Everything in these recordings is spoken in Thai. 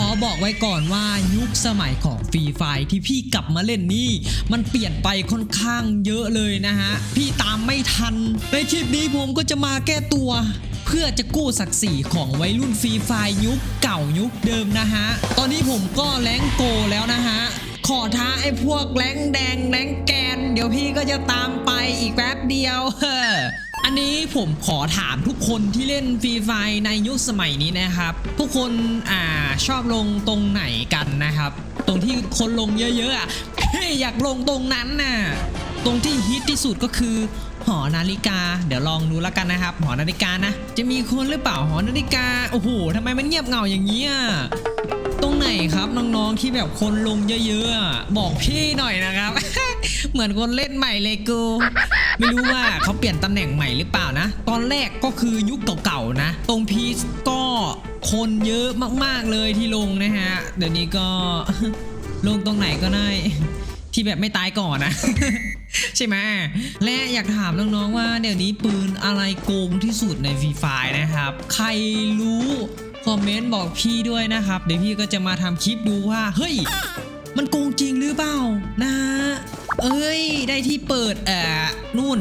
ขอบอกไว้ก่อนว่ายุคสมัยของฟรีไฟที่พี่กลับมาเล่นนี่มันเปลี่ยนไปค่อนข้างเยอะเลยนะฮะ พี่ตามไม่ทัน ในคลิปนี้ผมก็จะมาแก้ตัว เพื่อจะกู้ศักดิ์ศรีของวัยรุ่นฟรีไฟยุคเก่ายุคเดิมนะฮะ ตอนนี้ผมก็แรงโกแล้วนะฮะ ขอท้าไอ้พวกแรงแดงแรงแกน เดี๋ยวพี่ก็จะตามไปอีกแป๊บเดียวเฮ้อ นนี้ผมขอถามทุกคนที่เล่นฟรีไฟในยุคสมัยนี้นะครับ ทุกคนอ่าชอบลงตรงไหนกันนะครับ ตรงที่คนลงเยอะๆอะพี่อยากลงตรงนั้นน่ะตรงที่ฮิตที่สุดก็คือหอนาฬิกา เดี๋ยวลองดูแล้วกันนะครับ หอนาฬิกานะ จะมีคนหรือเปล่าหอนาฬิกา โอ้โหทำไมมันเงียบเหงาอย่างนี้อะ ตรงไหนครับน้องๆที่แบบคนลงเยอะๆบอกพี่หน่อยนะครับ เหมือนคนเล่นใหม่เลยกู ไม่รู้ว่าเขาเปลี่ยนตำแหน่งใหม่หรือเปล่านะ ตอนแรกก็คือยุคเก่าๆนะ ตรงพีซก็คนเยอะมากๆเลยที่ลงนะฮะ เดี๋ยวนี้ก็ลงตรงไหนก็ได้ที่แบบไม่ตายก่อนนะใช่ไหมและอยากถามน้องๆว่าเดี๋ยวนี้ปืนอะไรโกงที่สุดในฟรีไฟนะครับ ใครรู้ คอมเมนต์บอกพี่ด้วยนะครับ เดี๋ยวพี่ก็จะมาทำคลิปดูว่า เฮ้ย มันโกงจริงหรือเปล่านะ เอ้ย ได้ที่เปิดเอ่อนู่น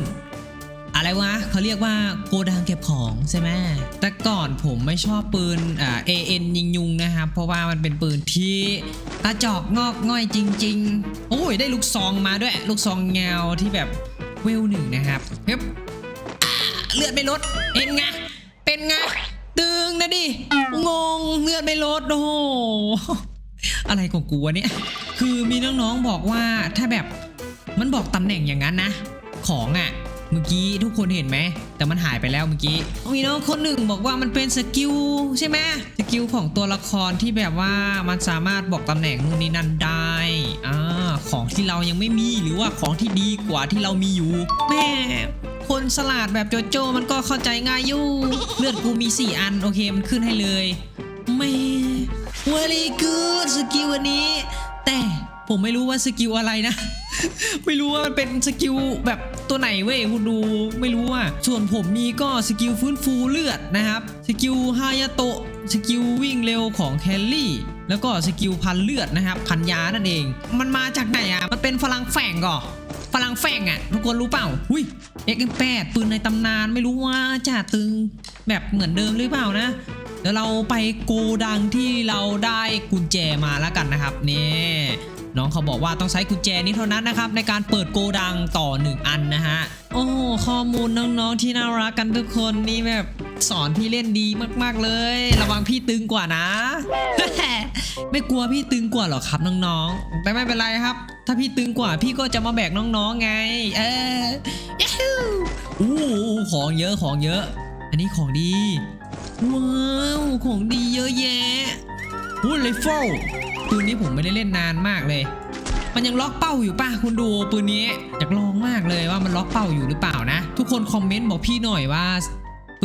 อะไรวะเขาเรียกว่าโกดังเก็บของใช่ไหมแต่ก่อนผมไม่ชอบปืนอ่า AN ยิงยุงนะครับ เพราะว่ามันเป็นปืนที่กระจอกงอกง่อยจริง ๆ โอ้ยได้ลูกซองมาด้วย ลูกซองเงาที่แบบเวลหนึ่งนะครับเฮ้ยเลือดไม่ลดเป็นไงเป็นไง ตึงนะดิ งงเลือดไม่ลดโอ้โหอะไรของกูวะเนี่ย คือมีน้องๆบอกว่าถ้าแบบมันบอกตำแหน่งอย่างนั้นนะ ของอะ่ะ เมื่อกี้ทุกคนเห็นไหม แต่มันหายไปแล้วเมื่อกี้ มีน้องคนหนึ่งบอกว่ามันเป็นสกิลใช่ไหมสกิลของตัวละครที่แบบว่ามันสามารถบอกตำแหน่งนู่นนี่นั่นได้อ่าของที่เรายังไม่มีหรือว่าของที่ดีกว่าที่เรามีอยู่แม่ คนสลัดแบบโจโจมันก็เข้าใจง่ายอยู่เลือดกูมี 4 อัน โอเคมันขึ้นให้เลยแม่ very good สกิลวันนี้ แต่ผมไม่รู้ว่าสกิลอะไรนะ ไม่รู้ว่ามันเป็นสกิลแบบตัวไหนเว้ยคุณดูไม่รู้ว่า ส่วนผมมีก็สกิลฟื้นฟูเลือดนะครับ สกิลฮายาโตะสกิลวิ่งเร็วของแคลรี่ แล้วก็สกิลพันเลือดนะครับพันยานั่นเอง มันมาจากไหนอะ มันเป็นพลังแฝงก่อพลังแฝงอะ ทุกคนรู้เปล่าหุยเอ็กแปดปืนในตำนานไม่รู้ว่าจะตึงแบบเหมือนเดิมหรือเปล่านะเดี๋ยวเราไปโกดังที่เราได้กุญแจมาแล้วกันนะครับนี่น้องเขาบอกว่าต้องใช้กุญแจนี้เท่านั้นนะครับในการเปิดโกดังต่อ 1 อันนะฮะ โอ้ข้อมูลน้องๆที่น่ารักกันทุกคนนี่แบบ สอนพี่เล่นดีมากๆเลย ระวังพี่ตึงกว่านะ ไม่กลัวพี่ตึงกว่าหรอครับน้องๆ แต่ไม่เป็นไรครับ ถ้าพี่ตึงกว่าพี่ก็จะมาแบกน้องๆไง เออยัฮูอู้ของเยอะของเยอะ อันนี้ของดี ว้าวของดีเยอะแยะวู้เลยโฟปืนนี้ผมไม่ได้เล่นนานมากเลย มันยังล็อกเป้าอยู่ป่ะคุณดูปืนนี้อยากลองมากเลยว่ามันล็อกเป้าอยู่หรือเปล่านะ ทุกคนคอมเมนต์บอกพี่หน่อยว่า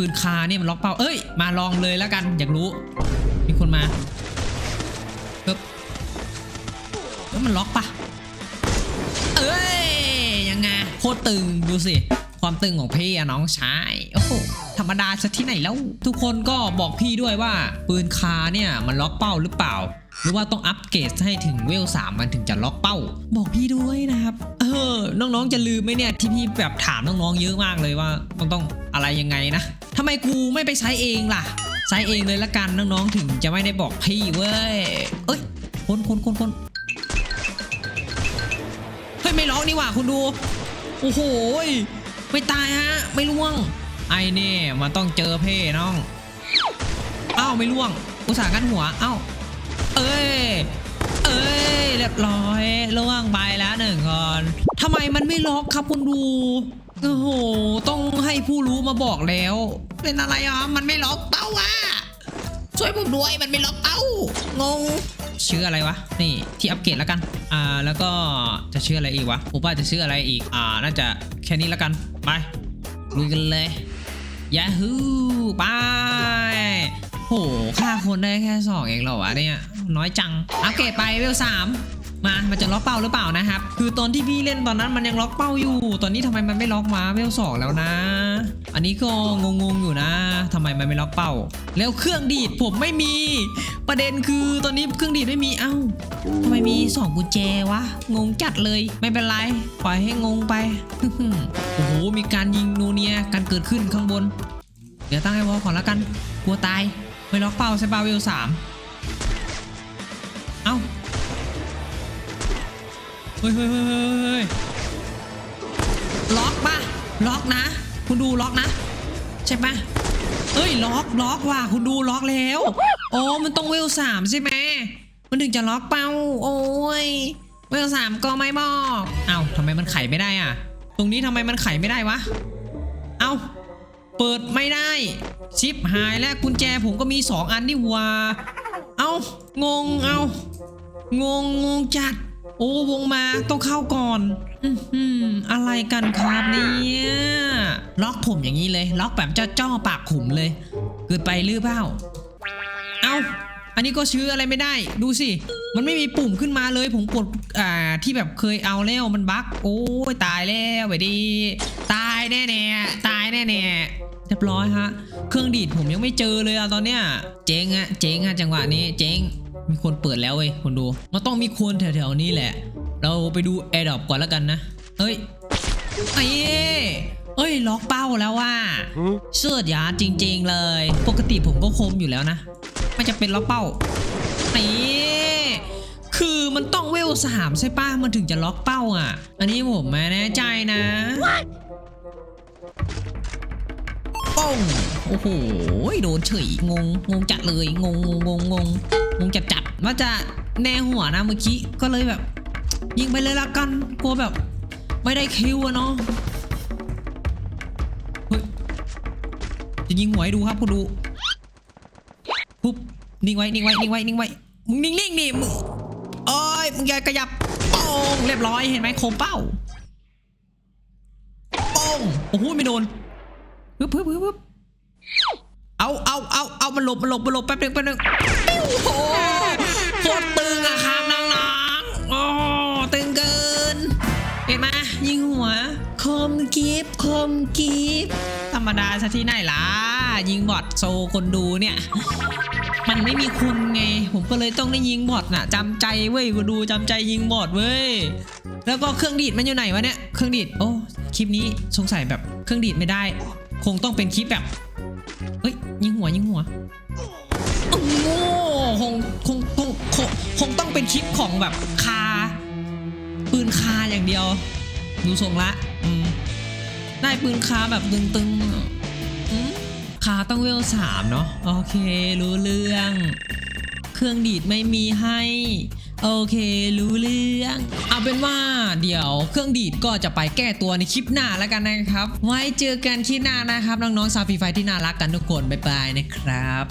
ปืนคาเนี่ยมันล็อกเป้า เอ้ย มาลองเลยแล้วกัน อยากรู้ มีคนมาปึ๊บแล้วมันล็อกปะเอ้ย ยังไง โคตรตึง ดูสิ ความตึงของพี่อะน้องชาย โอ้โห รมดาซะที่ไหนแล้ว ทุกคนก็บอกพี่ด้วยว่า ปืนคาเนี่ยมันล็อกเป้าหรือเปล่า หรือว่าต้องอัปเกรดให้ถึงเวลสามมันถึงจะล็อกเป้า บอกพี่ด้วยนะครับ เออ น้องๆจะลืมไหมเนี่ยที่พี่แบบถามน้องๆเยอะมากเลยว่า ต้องต้องอะไรยังไงนะทำไมกูไม่ไปใช้เองล่ะ ใช้เองเลยละกันน้องๆถึงจะไม่ได้บอกพี่เว้ย เอ้ยคนคนคนคนเฮ้ยไม่ล็อกนี่หว่าคุณดู โอ้โหไม่ตายฮะ ไม่ล่วง ไอ้นี่มันต้องเจอเพ่น้อง เอ้าไม่ล่วง อุตส่าห์กันหัว เอ้า เอ้ย เอ้ย เรียบร้อยล่วงไปแล้วหนึ่งคนทำไมมันไม่ล็อกครับคุณดู โอ้โห ต้องให้ผู้รู้มาบอกแล้ว เป็นอะไรอะ มันไม่ล็อกเป้าอะ ช่วยผมด้วยมันไม่ล็อกเป้างงชื่ออะไรวะ นี่ที่อัปเกรดแล้วกัน อ่า แล้วก็จะชื่ออะไรอีกวะผมว่าจะชื่ออะไรอีก อ่า น่าจะแค่นี้แล้วกัน ไปลุยกันเลย ยาฮูไปโหฆ่าคนได้แค่สองเองเหรอวะเนี่ย น้อยจัง อัปเกรดไปเวลสาม มามันจะล็อกเป้าหรือเปล่านะครับ คือตอนที่พี่เล่นตอนนั้นมันยังล็อกเป้าอยู่ ตอนนี้ทำไมมันไม่ล็อกมาเวลสองแล้วนะ อันนี้ก็งงๆอยู่นะทำไมมันไม่ล็อกเป้า แล้วเครื่องดีดผมไม่มี ประเด็นคือตอนนี้เครื่องดีดไม่มีเอ้าทำไมมีสองกุญแจวะงงจัดเลยไม่เป็นไรปล่อยให้งงไปโอ้โหมีการยิงนูเนียกันเกิดขึ้นข้างบน เดี๋ยวตั้งให้วอลก่อนแล้วกันกลัวตายไม่ล็อกเป้าใช่เป้าเวลสาม เฮ้ยเฮ้ยเฮ้ยเฮ้ยล็อกปะล็อกนะ คุณดูล็อกนะ ใช่ปะเอ้ยล็อกล็อกว่ะคุณดูล็อกแล้ว โอ้มันต้องเวลสามใช่ไหมมันถึงจะล็อกเป้า โอ้ยเวลสามก็ไม่บอกเอ้าทำไมมันไขไม่ได้อะ ตรงนี้ทำไมมันไขไม่ได้วะ เอ้าเปิดไม่ได้ ชิปหายแล้วกุญแจผมก็มี2อันนี่ว่า เอ้างง เอางงงงจัด โอ้วงมาต้องเข้าก่อนอื้อะไรกันครับเนี่ยล็อกผมอย่างนี้เลย ล็อกแบบจ้าจ้อปากขุมเลย เกิดไปหรือเปล่า เอ้าอันนี้ก็ชื่ออะไรไม่ได้ ดูสิ มันไม่มีปุ่มขึ้นมาเลย ผมกดอ่าที่แบบเคยเอาแล้วมันบั๊กโอ้ยตายแล้วไปดี ตายแน่แน่ตายแน่แน่เรียบร้อยฮะ เครื่องดีดผมยังไม่เจอเลยอะตอนเนี้ย เจ๊งอะเจ๊งอะจังหวะนี้ เจ๊ง มีคนเปิดแล้วเว้ยคนดู มันต้องมีคนแถวๆนี้แหละ เราไปดูแอร์ดรอปก่อนแล้วกันนะเฮ้ยไอ้เอ้ยล็อกเป้าแล้วว่าเสื้อหยาจริง ๆ เลย ปกติผมก็คมอยู่แล้วนะไม่จะเป็นล็อกเป้านี่คือมันต้องเวลสามใช่ป้ะมันถึงจะล็อกเป้าอะ อันนี้ผมไม่แน่ใจนะป้องโอ้โหโดนเฉยงงงงจัดเลยงงงงงง งงงจัดจัดว่าจะแน่หัวนะเมื่อกี้ก็เลยแบบ ยิงไปเลยละกันกลัวแบบ ไม่ได้คิวอะเนาะเฮ้ยจะยิงหัวให้ดูครับคุณดูปุ๊บนิ่งไว้นิ่งไว้นิ่งไว้นิ่งไว้มึงนิ่งๆนี่มึงโอ้ยมึงอย่าขยับโป้งเรียบร้อยเห็นไหมโคมเป้าโป้งโอ้โหไม่โดนปึ๊บปึ๊บปึ๊บเอาเอาเอาเอามันหลบมันหลบมันหลบแป๊บนึงแป๊บนึง โหโคตรตึงอะครับน้องๆ โอ้ตึงเกิน เห็นไหมยิงหัว คมกิฟคมกิฟธรรมดาซะที่ไหนล่ะ ยิงบอทโซคนดูเนี่ย มันไม่มีคุณไง ผมก็เลยต้องได้ยิงบอทน่ะจำใจเว้ยกูดูจำใจยิงบอทเว้ย แล้วก็เครื่องดีดมันอยู่ไหนวะเนี่ย เครื่องดีด โอ้คลิปนี้สงสัยแบบเครื่องดีดไม่ได้ คงต้องเป็นคลิปแบบ เฮ้ยยิงหัวยิงหัว คงคงคงคงคงต้องเป็นคลิปของแบบคา ปืนคาอย่างเดียว ดูทรงละอืมได้ปืนคาแบบตึงๆอืมคาต้องเวลสามเนาะโอเค รู้เรื่อง เครื่องดีดไม่มีให้โอเค รู้เรื่อง เอาเป็นว่าเดี๋ยวเครื่องดีดก็จะไปแก้ตัวในคลิปหน้าแล้วกันนะครับ ไว้เจอกันคลิปหน้านะครับ น้องๆซาฟีไฟที่น่ารักกันทุกคน บ๊ายบายนะครับ